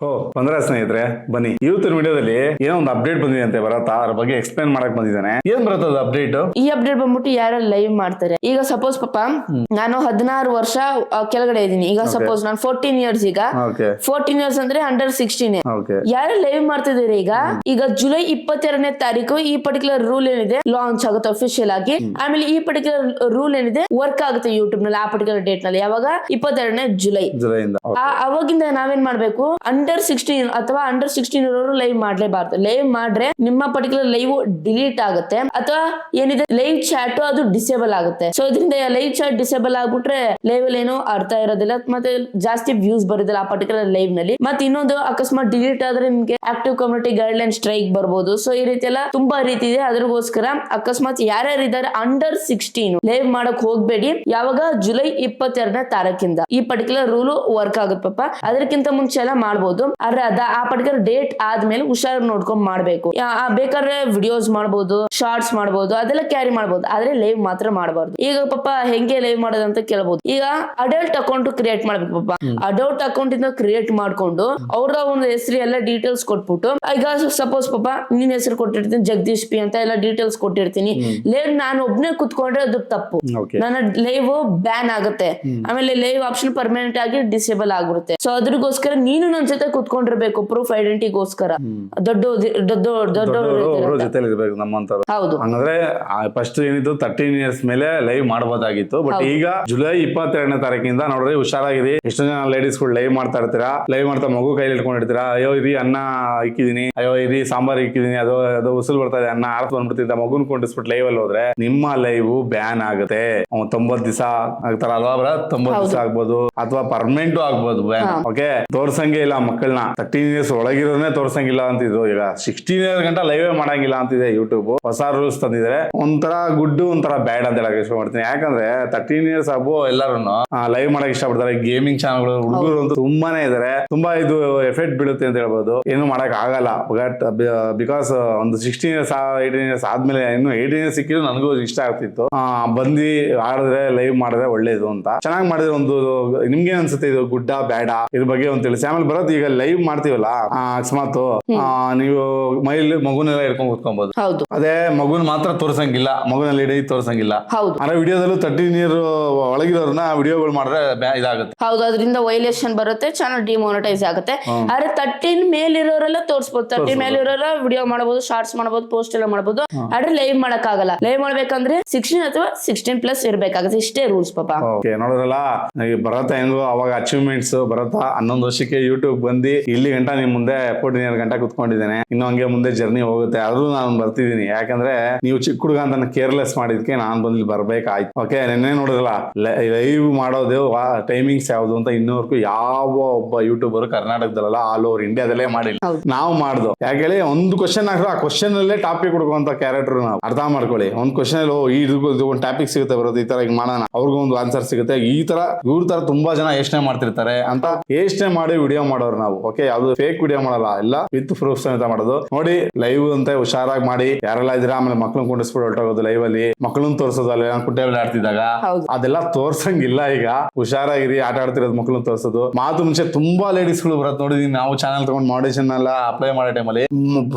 ಓ ಬಂದ್ರೆ ಸ್ನೇಹಿತರೆ? ಬನ್ನಿ. ಇವತ್ತಿನ ವಿಡಿಯೋದಲ್ಲಿ ಏನೋ ಒಂದು ಅಪ್ಡೇಟ್ ಬಂದಿದೆ ಅಂತೆ ಬರತ್ತಾ? ಅದ್ರ ಬಗ್ಗೆ ಎಕ್ಸ್ಪ್ಲೈನ್ ಮಾಡಕ್ ಬಂದಿದ್ದಾನೆ. ಏನ್ ಬರುತ್ತದ ಅಪ್ಡೇಟ್ ಈ ಅಪ್ಡೇಟ್ ಬಂದ್ಬಿಟ್ಟು ಯಾರು ಲೈವ್ ಮಾಡ್ತಾರೆ. ಈಗ ಸಪೋಸ್ ಪಾಪ ನಾನು ಹದಿನಾರು ವರ್ಷ ಆ, ಕೆಳಗಡೆ ಇದ್ದೀನಿ. ಈಗ ಸಪೋಸ್ ನಾನು ಫೋರ್ಟೀನ್ ಇಯರ್ಸ್ ಈಗ. ಓಕೆ ಫೋರ್ಟೀನ್ ಇಯರ್ಸ್ ಅಂದ್ರೆ ಅಂಡರ್ ಸಿಕ್ಸ್ಟೀನ್ ಓಕೆ ಯಾರು ಲೈವ್ ಮಾಡ್ತಿದ್ದೀರಿ ಈಗ? ಈಗ ಜುಲೈ ಇಪ್ಪತ್ತೆರಡನೇ ತಾರೀಕು ಈ ಪರ್ಟಿಕ್ಯುಲರ್ ರೂಲ್ ಏನಿದೆ? ಲಾಂಚ್ ಆಗುತ್ತೆ ಅಫಿಷಿಯಲ್ ಆಗಿ. ಆಮೇಲೆ ಈ ಪರ್ಟಿಕ್ಯುಲರ್ ರೂಲ್ ಏನಿದೆ? ವರ್ಕ್ ಆಗುತ್ತೆ ಯೂಟ್ಯೂಬ್ನಲ್ಲಿ ಆ ಪರ್ಟಿಕ್ಯುಲರ್ ಡೇಟ್ನಲ್ಲಿ. ಯಾವಾಗ? ಇಪ್ಪತ್ತೆರಡನೇ ಜುಲೈ ಜುಲೈಯಿಂದ ಆ- ಅವಾಗಿಂದ ನಾವೇನ್ ಮಾಡ್ಬೇಕು? ಅಂಡರ್ ಸಿಕ್ಸ್ಟೀನ್ ಅಥವಾ ಅಂಡರ್ ಸಿಕ್ಸ್ಟೀನ್ ಇರೋರು ಲೈವ್ ಮಾಡ್ಲೇಬಾರ್ದು. ಲೈವ್ ಮಾಡ್ರೆ ನಿಮ್ಮ ಪರ್ಟಿಕ್ಯುಲರ್ ಲೈವ್ ಡಿಲೀಟ್ ಆಗುತ್ತೆ ಅಥವಾ ಏನಿದೆ ಲೈವ್ ಚಾಟ್ ಅದು ಡಿಸೇಬಲ್ ಆಗುತ್ತೆ. ಸೊ ಇದರಿಂದ ಲೈವ್ ಚಾಟ್ ಡಿಸೇಬಲ್ ಆಗ್ಬಿಟ್ರೆ ಲೈವ್ ಅಲ್ಲಿ ಏನೋ ಅರ್ಥ ಇರೋದಿಲ್ಲ, ಮತ್ತೆ ಜಾಸ್ತಿ ವ್ಯೂಸ್ ಬರೋದಿಲ್ಲ ಆ ಪರ್ಟಿಕ್ಯುಲರ್ ಲೈವ್ನಲ್ಲಿ. ಮತ್ತೆ ಇನ್ನೊಂದು ಅಕಸ್ಮಾತ್ ಡಿಲೀಟ್ ಆದ್ರೆ ನಿಮ್ಗೆ active community guideline strike ಬರ್ಬೋದು. ಸೊ ಈ ರೀತಿ ಎಲ್ಲ ತುಂಬಾ ರೀತಿ ಇದೆ. ಅದ್ರಗೋಸ್ಕರ ಅಕಸ್ಮಾತ್ ಯಾರ್ಯಾರು ಇದಾರೆ ಅಂಡರ್ ಸಿಕ್ಸ್ಟೀನ್ ಲೈವ್ ಮಾಡಕ್ ಹೋಗ್ಬೇಡಿ. ಯಾವಾಗ? ಜುಲೈ ಇಪ್ಪತ್ತೆರಡನೇ ತಾರೀಕಿಂದ. ಈ ಪರ್ಟಿಕ್ಯುಲರ್ ರೂಲ್ ವರ್ಕ್ ಆಗುತ್ತೆ ಪಾಪ. ಅದಕ್ಕಿಂತ ಮುಂಚೆ ಎಲ್ಲ ಮಾಡ್ಬೋದು. ಆದ್ರೆ ಅದ ಆ ಪರ್ಟಿಕ್ಯುಲರ್ ಡೇಟ್ ಆದ್ಮೇಲೆ ಹುಷಾರ್ ನೋಡ್ಕೊಂಡ್ ಮಾಡ್ಬೇಕು. ಆ ಬೇಕಾದ್ರೆ ವಿಡಿಯೋಸ್ ಮಾಡ್ಬೋದು ಶಾರ್ಟ್ಸ್ ಮಾಡ್ಬೋದು ಅದೆಲ್ಲ ಕ್ಯಾರಿ ಮಾಡ್ಬೋದು. ಆದ್ರೆ ಲೈವ್ ಮಾತ್ರ ಮಾಡಬಾರ್ದು. ಈಗ ಪಾಪ ಹೆಂಗೆ ಲೈವ್ ಮಾಡೋದಂತ ಅಂತ ಕೇಳ್ಬೋದು. ಈಗ ಅಡಲ್ಟ್ ಅಕೌಂಟ್ ಕ್ರಿಯೇಟ್ ಮಾಡ್ಬೇಕು ಪಾಪ. ಅಡಲ್ಟ್ ಅಕೌಂಟ್ ಇಂದ ಕ್ರಿಯೇಟ್ ಮಾಡ್ಕೊಂಡು ಅವ್ರ ಒಂದು ಹೆಸರು ಎಲ್ಲ ಡೀಟೇಲ್ಸ್ ಕೊಟ್ಬಿಟ್ಟು ಈಗ ಸಪೋಸ್ ಪಾಪ ನಿನ್ ಹೆಸರು ಕೊಟ್ಟಿರ್ತೀನಿ ಜಗದೀಶ್ ಪಿ ಅಂತ ಎಲ್ಲ ಡೀಟೇಲ್ಸ್ ಕೊಟ್ಟಿರ್ತೀನಿ. ಲೈವ್ ನಾನು ಒಬ್ನೇ ಕುತ್ಕೊಂಡ್ರೆ ಅದು ತಪ್ಪು. ನನ್ನ ಲೈವ್ ಬ್ಯಾನ್ ಆಗುತ್ತೆ. ಆಮೇಲೆ ಲೈವ್ ಆಪ್ಷನ್ ಪರ್ಮನೆಂಟ್ ಆಗಿ ಡಿಸೇಬಲ್ ಆಗಿರುತ್ತೆ ಸೊ ಅದ್ರಗೋಸ್ಕರ ನೀನು ನನ್ ಜೊತೆ ಕುತ್ಕೊಂಡಿರ್ಬೇಕು ಪ್ರೂಫ್ ಐಡೆಂಟಿಗೋಸ್ಕರ ದೊಡ್ಡ ದೊಡ್ಡ ದೊಡ್ಡ ಇರ್ಬೇಕು ಹೌದು. ಹಂಗಂದ್ರೆ ಫಸ್ಟ್ ಏನಿತ್ತು ತರ್ಟೀನ್ ಇಯರ್ಸ್ ಮೇಲೆ ಲೈವ್ ಮಾಡಬಹುದಾಗಿತ್ತು ಬಟ್ ಈಗ ಜುಲೈ ಇಪ್ಪತ್ತೆರಡನೇ ತಾರೀಕಿಂದ ನೋಡ್ರಿ ಹುಷಾರಾಗಿದೆ ಎಷ್ಟೋ ಜನ ಲೇಡೀಸ್ಗಳು ಲೈವ್ ಮಾಡ್ತಾ ಇರ್ತೀರಾ? ಲೈವ್ ಮಾಡ್ತಾ ಮಗು ಕೈಲಿ ಇಟ್ಕೊಂಡಿರ್ತೀರಾ ಅಯ್ಯೋ ಇರಿ ಅನ್ನ ಇಕ್ಕಿದೀನಿ. ಅಯ್ಯೋ ಇರಿ ಸಾಂಬಾರ್ ಇಕ್ಕಿದೀನಿ. ಅದು ಅದು ಉಸಿಲ್ ಬರ್ತಾ ಇದೆ ಅನ್ನ ಆರ್ಸ್ ಬಂದ್ಬಿಡ್ತಿದ್ದ ಮಗುನ್ ಕೊಂಡಿಸ್ಬಿಟ್ಟು ಲೈವ್ ಅಲ್ಲಿ ಹೋದ್ರೆ ನಿಮ್ಮ ಲೈವ್ ಬ್ಯಾನ್ ಆಗುತ್ತೆ. ತೊಂಬತ್ ದಿವಸ ಆಗ್ತಾರ ಅಲ್ವಾ ಬರ ತೊಂಬತ್ ದಿವಸ ಆಗ್ಬೋದು. ಅಥವಾ ಪರ್ಮನೆಂಟ್ ಆಗ್ಬೋದು ಬ್ಯಾನ್ ಓಕೆ ತೋರ್ಸಂಗೆ ಇಲ್ಲ ಮಕ್ಕಳನ್ನ ತರ್ಟೀನ್ ಇಯರ್ಸ್ ಒಳಗಿರೋದೇ ತೋರ್ಸಂಗಿಲ್ಲ ಅಂತಿದ್ರು. ಈಗ ಸಿಕ್ಸ್ಟೀನ್ ಇಯರ್ಸ್ ಗಂಟ ಲೈವ್ ಮಾಡಂಗಿಲ್ಲ ಅಂತಿದೆ ಯೂಟ್ಯೂಬ್ ಹೊಸ ರೂಲ್ಸ್ ತಂದಿದ್ರೆ. ಒಂಥರ ಗುಡ್ ಒಂಥರ ಬ್ಯಾಡ್ ಅಂತ ಹೇಳಕ್ ಇಷ್ಟ ಮಾಡ್ತೀನಿ ಯಾಕಂದ್ರೆ ತರ್ಟೀನ್ ಇಯರ್ಸ್ ಅಬೋ ಎಲ್ಲರೂ ಲೈವ್ ಮಾಡಕ್ ಇಷ್ಟಪಡ್ತಾರೆ ಗೇಮಿಂಗ್ ಚಾನಲ್ಗಳು ಹುಡುಗರು ಅಂತೂ ತುಂಬಾನೇ ಇದಾರೆ. ತುಂಬಾ ಇದು ಎಫೆಕ್ಟ್ ಬೀಳುತ್ತೆ ಅಂತ ಹೇಳ್ಬೋದು. ಏನು ಮಾಡಕ್ ಆಗಲ್ಲ. ಬಟ್ ಬಿಕಾಸ್ ಒಂದು ಸಿಕ್ಸ್ಟೀನ್ ಇಯರ್ಸ್ ಏಯ್ಟೀನ್ ಇಯರ್ಸ್ ಆದ್ಮೇಲೆ ಇನ್ನು ಏಯ್ಟೀನ್ ಇಯರ್ಸ್ ಸಿಕ್ಕಿದ್ರು ನನಗೂ ಇಷ್ಟ ಆಗ್ತಿತ್ತು. ಬಂದು ಆಡಿದ್ರೆ ಲೈವ್ ಮಾಡಿದ್ರೆ ಒಳ್ಳೇದು ಅಂತ. ಚೆನ್ನಾಗಿ ಮಾಡಿದ್ರೆ ಒಂದು, ನಿಮ್ಗೆ ಅನ್ಸುತ್ತೆ? ಇದು ಗುಡ್ಡ ಬ್ಯಾಡ ಇದ್ರ ಬಗ್ಗೆ ಒಂದು ತಿಳಿಸಿ ಆಮೇಲೆ ಬರೋದು ಈಗ ಲೈವ್ ಮಾಡ್ತೀವಲ್ಲ ಆ, ಅಕಸ್ಮಾತ್ ಆ, ನೀವು ಮೈಲಿ ಮಗುನೆಲ್ಲ ಇಟ್ಕೊಂಡ್ ಕೂತ್ಕೊಬಹುದು ಹೌದು. ಅದೇ ಮಗುನ್ ಮಾತ್ರ ತೋರ್ಸಂಗಿಲ್ಲ ಮಗುನಲ್ಲಿ ಇಡೀ ತೋರ್ಸಂಗಿಲ್ಲ. ಹೌದು. ಆದ್ರೆ ವಿಡಿಯೋದಲ್ಲೂ ತರ್ಟೀನ್ ಇಯರ್ ಒಳಗಿರೋರ್ನ ವಿಡಿಯೋಗಳು ಮಾಡಿದ್ರೆ ಬ್ಯಾ- ಇದಾಗುತ್ತೆ. ಹೌದು ಅದರಿಂದ ವೈಲೇಷನ್ ಬರುತ್ತೆ ಚಾನಲ್ ಡಿಮೋನಿಟೈಸ್ ಆಗುತ್ತೆ. ಆದ್ರೆ ತರ್ಟೀನ್ ಮೇಲಿರೋರೆಲ್ಲ ತೋರಿಸಬಹುದು ತರ್ಟೀನ್ ಮೇಲಿರೋರೆಲ್ಲ ವಿಡಿಯೋ ಮಾಡಬಹುದು ಶಾರ್ಟ್ಸ್ ಮಾಡಬಹುದು ಪೋಸ್ಟ್ ಎಲ್ಲ ಮಾಡಬಹುದು ಆದ್ರೆ ಲೈವ್ ಮಾಡಕ್ ಆಗಲ್ಲ ಲೈವ್ ಮಾಡ್ಬೇಕಂದ್ರೆ ಸಿಕ್ಸ್ಟೀನ್ ಅಥವಾ ಸಿಕ್ಸ್ಟೀನ್ ಪ್ಲಸ್ ಇರ್ಬೇಕಾಗುತ್ತೆ. ಇಷ್ಟೇ ರೂಲ್ಸ್ ಪಾಪ. ಓಕೆ ನೋಡಿದ್ರಲ್ಲ ಭರತ ಹೆಂಗು ಅವಾಗ ಅಚೀವ್ಮೆಂಟ್ಸ್ ಭರತ ಹನ್ನೊಂದು ವರ್ಷಕ್ಕೆ ಯೂಟ್ಯೂಬ್ ಬಂದು ಇಲ್ಲಿ ಗಂಟ ನಿಮ್ ಮುಂದೆ ಫೋರ್ಟಿನ್ ಗಂಟ ಕುತ್ಕೊಂಡಿದ್ದೇನೆ. ಇನ್ನು ಹಂಗೆ ಮುಂದೆ ಜರ್ನಿ ಹೋಗುತ್ತೆ. ಆದ್ರೂ ನಾನು ಬರ್ತಿದ್ದೀನಿ. ಯಾಕಂದ್ರೆ ನೀವು ಚಿಕ್ಕ ಹುಡುಗ ಅಂತ ಕೇರ್ಲೆಸ್ ಮಾಡಿದ್ಕೆ ನಾನು ಬಂದಿಲ್ಲಿ ಬರ್ಬೇಕಾಯ್ತು. ಓಕೆ ನೆನ್ನೆ ನೋಡಿದ್ರಲ್ಲ ಲೈವ್ ಮಾಡೋದು ಟೈಮಿಂಗ್ಸ್ ಯಾವ್ದು ಅಂತ ಇನ್ನೂವರೆಗೂ ಯಾವ ಒಬ್ಬ ಯೂಟ್ಯೂಬರ್ ಕರ್ನಾಟಕದಲ್ಲ ಆಲ್ ಓವರ್ ಇಂಡಿಯಾದಲ್ಲೇ ಮಾಡಿಲ್ಲ. ನಾವು ಮಾಡ್ದು. ಯಾಕೆ ಹೇಳಿ ಒಂದು ಕ್ವಶನ್ ಹಾಕಿದ್ರೆ ಆ ಕ್ವಶನ್ ಅಲ್ಲೇ ಟಾಪಿಕ್ ಹುಡುಕುವಂತ ಕ್ಯಾರೆಕ್ಟರ್ ನಾವು. ಅರ್ಥ ಮಾಡ್ಕೊಳ್ಳಿ. ಒಂದು ಕ್ವಶನ್ ಅಲ್ಲಿ ಇದು ಒಂದು ಟಾಪಿಕ್ ಸಿಗುತ್ತೆ ಬರೋದು ಈ ತರ ಈಗ ಮಾಡೋಣ. ಅವ್ರಿಗೂ ಒಂದು ಆನ್ಸರ್ ಸಿಗುತ್ತೆ. ಈ ತರ ಇವ್ರ ತರ ತುಂಬಾ ಜನ ಯೋಚನೆ ಮಾಡ್ತಿರ್ತಾರೆ ಅಂತ ಯೋಚನೆ ಮಾಡಿ ವಿಡಿಯೋ ಮಾಡೋರು ನಾವು. ಓಕೆ ಯಾವ್ದು ಫೇಕ್ ವಿಡಿಯೋ ಮಾಡಲ್ಲ ಎಲ್ಲ ವಿತ್ ಪ್ರೂಫ್ ಸಮೇತ ಮಾಡೋದು. ನೋಡಿ ಲೈವ್ ಅಂತ ಹುಷಾರಾಗಿ ಮಾಡಿ ಯಾರೆಲ್ಲ ಇದ್ರ ಆಮೇಲೆ ಮಕ್ಳನ್ನ ಕುಂಡಿಸ್ಬಿಟ್ಟು ಹೊರಟೋಗೋದು ಲೈವ್ ಅಲ್ಲಿ. ಮಕ್ಕಳನ್ನ ತೋರಿಸೋದು ಅಲ್ಲಿ ನಾನು ಕುಂಟೆ ಆಡ್ತಿದ್ದಾಗ. ಅದೆಲ್ಲ ತೋರ್ಸಂಗಿಲ್ಲ ಈಗ. ಹುಷಾರಾಗಿರಿ ಆಟ ಆಡ್ತಿರೋದು ಮಕ್ಳನ್ನ ತೋರ್ಸೋದು. ಮಾತು ಮುಂಚೆ ತುಂಬಾ ಲೇಡೀಸ್ಗಳು ಬರತ್ ನೋಡಿದೀನಿ ನಾವು ಚಾನಲ್ ತಗೊಂಡ್ ಮಾಡೇಶನ್ ಎಲ್ಲ ಅಪ್ಲೈ ಮಾಡೋ ಟೈಮಲ್ಲಿ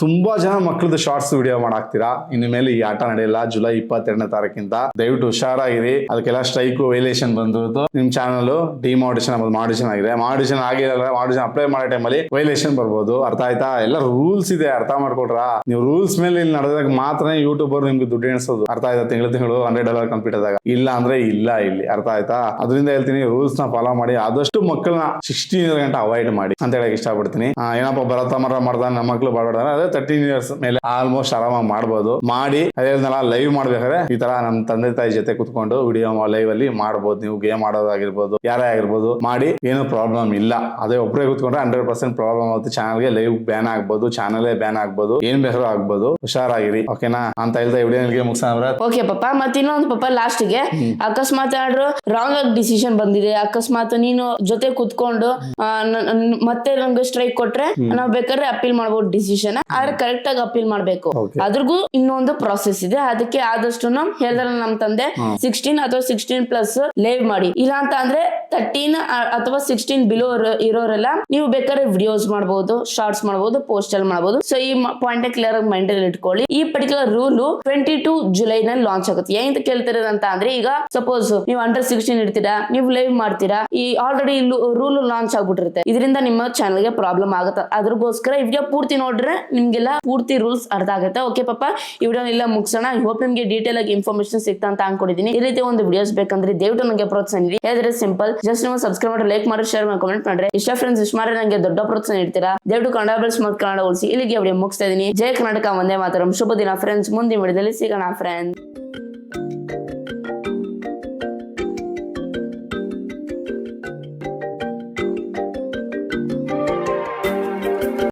ತುಂಬಾ ಜನ ಮಕ್ಳದ್ದು ಶಾರ್ಟ್ಸ್ ವಿಡಿಯೋ ಮಾಡಾಕ್ತೀರಾ? ಇನ್ನು ಮೇಲೆ ಈ ಆಟ ನಡೆಯಲ್ಲ ಜುಲೈ ಇಪ್ಪತ್ತೆರಡನೇ ತಾರೀಕಿಂದ. ದಯವಿಟ್ಟು ಹುಷಾರಾಗಿರಿ. ಅದಕ್ಕೆಲ್ಲ ಸ್ಟ್ರೈಕ್ ವೈಲೇಷನ್ ಬಂದಿರೋದು. ನಿಮ್ ಚಾನಲ್ ಡಿಮಾಡಿಷನ್ ಮಾಡಿಷನ್ ಆಗಿದೆ. ಮಾಡಿಷನ್ ಆಗಿರಲ್ಲ ಮಾಡಿಷನ್ ಅಪ್ಲೈ ಮಾಡೋ ಟೈಮಲ್ಲಿ ವೈಲೇಷನ್ ಬರ್ಬೋದು. ಅರ್ಥ ಆಯ್ತಾ? ಎಲ್ಲ ರೂಲ್ಸ್ ಇದೆ. ಅರ್ಥ ಮಾಡ್ಕೊಟ್ರ? ನೀವು ರೂಲ್ಸ್ ಮೇಲೆ ಇಲ್ಲಿ ನಡೆದಾಗ ಮಾತ್ರ ಯೂಟ್ಯೂಬರ್ ನಿಮ್ಗೆ ದುಡ್ಡು ಎಣಿಸೋದು. ಅರ್ಥ ಆಯ್ತಾ ತಿಂಗಳು ತಿಂಗಳು ಹಂಡ್ರೆಡ್ ಡಾಲರ್ ಕಂಪ್ಲೀಟ್ ಆದಾಗ? ಇಲ್ಲ ಅಂದ್ರೆ ಇಲ್ಲ ಇಲ್ಲಿ. ಅರ್ಥ ಆಯ್ತಾ? ಅದರಿಂದ ಹೇಳ್ತೀನಿ ರೂಲ್ಸ್ನ ಫಾಲೋ ಮಾಡಿ. ಆದಷ್ಟು ಮಕ್ಕಳನ್ನ ಸಿಕ್ಸ್ಟೀನ್ ಇಯರ್ ಗಂಟೆ ಅವಾಯ್ಡ್ ಮಾಡಿ. ಅಂತ ಹೇಳಕ್ ಇಷ್ಟಪಡ್ತೀನಿ. ಏನಪ್ಪ ಭರತ ಮರ ಮಾಡ್ದ, ನಮ್ಮ ಮಕ್ಳು ಬಾಡ್ಬೇಡ ಅದೇ ತರ್ಟೀನ್ ಇಯರ್ಸ್ ಮೇಲೆ ಆಲ್ಮೋಸ್ಟ್ ಆರಾಮಾಗಿ ಮಾಡ್ಬೋದು. ಮಾಡಿ ಅದೇನಲ್ಲ ಲೈವ್ ಮಾಡ್ಬೇಕಾದ್ರೆ ಈ ತರ ನಮ್ಮ ತಂದೆ ತಾಯಿ ಜೊತೆ ಕುತ್ಕೊಂಡು ವಿಡಿಯೋ ಲೈವ್ ಅಲ್ಲಿ ಮಾಡ್ಬೋದು. ನೀವು ಗೇಮ್ ಆಡೋದಾಗಿರ್ಬೋದು, ಯಾರೇ ಆಗಿರ್ಬೋದು. ಮಾಡಿ, ಏನು ಪ್ರಾಬ್ಲಮ್ ಇಲ್ಲ. ಅದೇ ಒಬ್ಬರೇ ಕುತ್ಕೊಂಡ್ರೆ ಹಂಡ್ರೆಡ್ ಪರ್ಸೆಂಟ್ ಪ್ರಾಬ್ಲಮ್ ಆಗುತ್ತೆ. ಚಾನಲ್ಗೆ ಲೈವ್ ಬ್ಯಾನ್ ಆಗ್ಬೋದು ಚಾನಲೇ ಬ್ಯಾನ್ ಆಗ್ಬೋದು. ಏನ್ ಬೇಕಾದ್ರೂ ಆಗ್ಬೋದು ಹುಷಾರಾಗಿರಿ ಓಕೆನಾ ಅಂತ ಹೇಳ್ತಾ ವಿಡಿಯೋ ಮುಗಿಸೋಣ ಓಕೆ ಪಾಪ ಮತ್ತೆ ಇನ್ನೊಂದು ಪಾಪ ಲಾಸ್ಟ್ಗೆ ಅಕಸ್ಮಾತ್ ಆದ್ರೂ ರಾಂಗ್ ಆಗಿ ಡಿಸಿಷನ್ ಬಂದಿದೆ. ಅಕಸ್ಮಾತ್ ನೀನು ಜೊತೆ ಕುತ್ಕೊಂಡು ಮತ್ತೆ ನಮ್ಗೆ ಸ್ಟ್ರೈಕ್ ಕೊಟ್ರೆ ನಾವ್ ಬೇಕಾದ್ರೆ ಅಪೀಲ್ ಮಾಡ್ಬೋದು ಡಿಸಿಷನ್ ಆದ್ರೆ ಕರೆಕ್ಟ್ ಆಗಿ ಅಪೀಲ್ ಮಾಡ್ಬೇಕು. ಅದ್ರಗೂ ಅದ್ರಿಗೂ ಇನ್ನೊಂದು ಪ್ರಾಸೆಸ್ ಇದೆ. ಅದಕ್ಕೆ ಆದಷ್ಟು ಹೇಳ್ದಾರ ನಮ್ ತಂದೆ ಸಿಕ್ಸ್ಟೀನ್ ಅಥವಾ ಸಿಕ್ಸ್ಟೀನ್ ಪ್ಲಸ್ ಲೈವ್ ಮಾಡಿ. ಇಲ್ಲ ಅಂತ ಅಂದ್ರೆ ತರ್ಟೀನ್ ಅಥವಾ ಸಿಕ್ಸ್ಟೀನ್ ಬಿಲೋ ಇರೋರೆಲ್ಲ ನೀವು ಬೇಕಾದ್ರೆ ವಿಡಿಯೋಸ್ ಮಾಡಬಹುದು ಶಾರ್ಟ್ಸ್ ಮಾಡಬಹುದು ಪೋಸ್ಟ್ ಅಲ್ಲಿ ಮಾಡಬಹುದು ಸೊ ಈ ಪಾಯಿಂಟ್ ಕ್ಲಿಯರ್ ಆಗಿ ಮೈಂಡ್ ಅಲ್ಲಿ ಇಟ್ಕೊಳ್ಳಿ. ಈ particular rule twenty two July ನಲ್ಲಿ ಲಾಂಚ್ ಆಗುತ್ತೆ. ಏನಂತ ಕೇಳ್ತಿರೋದು ಅಂತ ಅಂದ್ರೆ, ಈಗ ಸಪೋಸ್ ನೀವು ಅಂಡರ್ ಸಿಕ್ಸ್ಟೀನ್ ಇರ್ತೀರಾ ನೀವು ಲೈವ್ ಮಾಡ್ತೀರಾ, ಈ ಆಲ್ರೆಡಿ ರೂಲ್ ಲಾಂಚ್ ಆಗ್ಬಿಟ್ಟಿರುತ್ತೆ. ಇದರಿಂದ ನಿಮ್ಮ ಚಾನಲ್ಗೆ ಪ್ರಾಬ್ಲಮ್ ಆಗುತ್ತೆ. ಅದ್ರಗೋಸ್ಕರ ಈ ವಿಡಿಯೋ ಪೂರ್ತಿ ನೋಡ್ರೆ ನಿಮ್ಗೆಲ್ಲ ಪೂರ್ತಿ ರೂಲ್ಸ್ ಅರ್ಥ ಆಗುತ್ತೆ. ಓಕೆ ಪಾಪ, ಈ ವಿಡಿಯೋ ಎಲ್ಲ ಮುಗಿಸೋಣ. ಐ ಹೋಪ್ ನಿಮ್ಗೆ ಡೀಟೇಲ್ ಆಗಿ ಇನ್ಫಾರ್ಮೇಶನ್ ಸಿಗ್ತಾ ಅಂತ ಅನ್ಕೊಂಡಿದ್ದೀನಿ ಈ ರೀತಿ ಒಂದು ವಿಡಿಯೋಸ್ ಬೇಕಂದ್ರೆ ದಯವಿಟ್ಟು ನನಗೆ ಪ್ರೋತ್ಸಾಹ ನೀಡಿ ಹೇಳಿದ್ರೆ ಸಿಂಪಲ್ ಜಸ್ಟ್ ನೀವು ಸಬ್ಸ್ಕ್ರೈಬ್ ಮಾಡಿ ಲೈಕ್ ಮಾಡಿ ಶೇರ್ ಮಾಡಿ ಕಮೆಂಟ್ ಮಾಡ್ರೆ. ಇಷ್ಟ ಫ್ರೆಂಡ್ಸ್ ಇಷ್ಟ ಮಾಡಿ ನನಗೆ ದೊಡ್ಡ ಪ್ರೋತ್ಸಾಹ ನೀಡ್ತೀರಾ ದಯವಿಟ್ಟು ಕನ್ನಡ ಬೆಳೆಸ್ ಮತ್ತು ಕನ್ನಡ ಉಳಿಸಿ. ಇಲ್ಲಿಗೆ ಅವರಿಗೆ ಮುಗಿಸ್ತಾ ಇದೀನಿ. ಜಯ ಕರ್ನಾಟಕ ಒಂದೇ ಮಾತರಂ. ಶುಭ ದಿನ ಫ್ರೆಂಡ್ಸ್ ಮುಂದಿನ ವಿಡಿಯೋದಲ್ಲಿ ಸಿಗೋಣ ಫ್ರೆಂಡ್ಸ್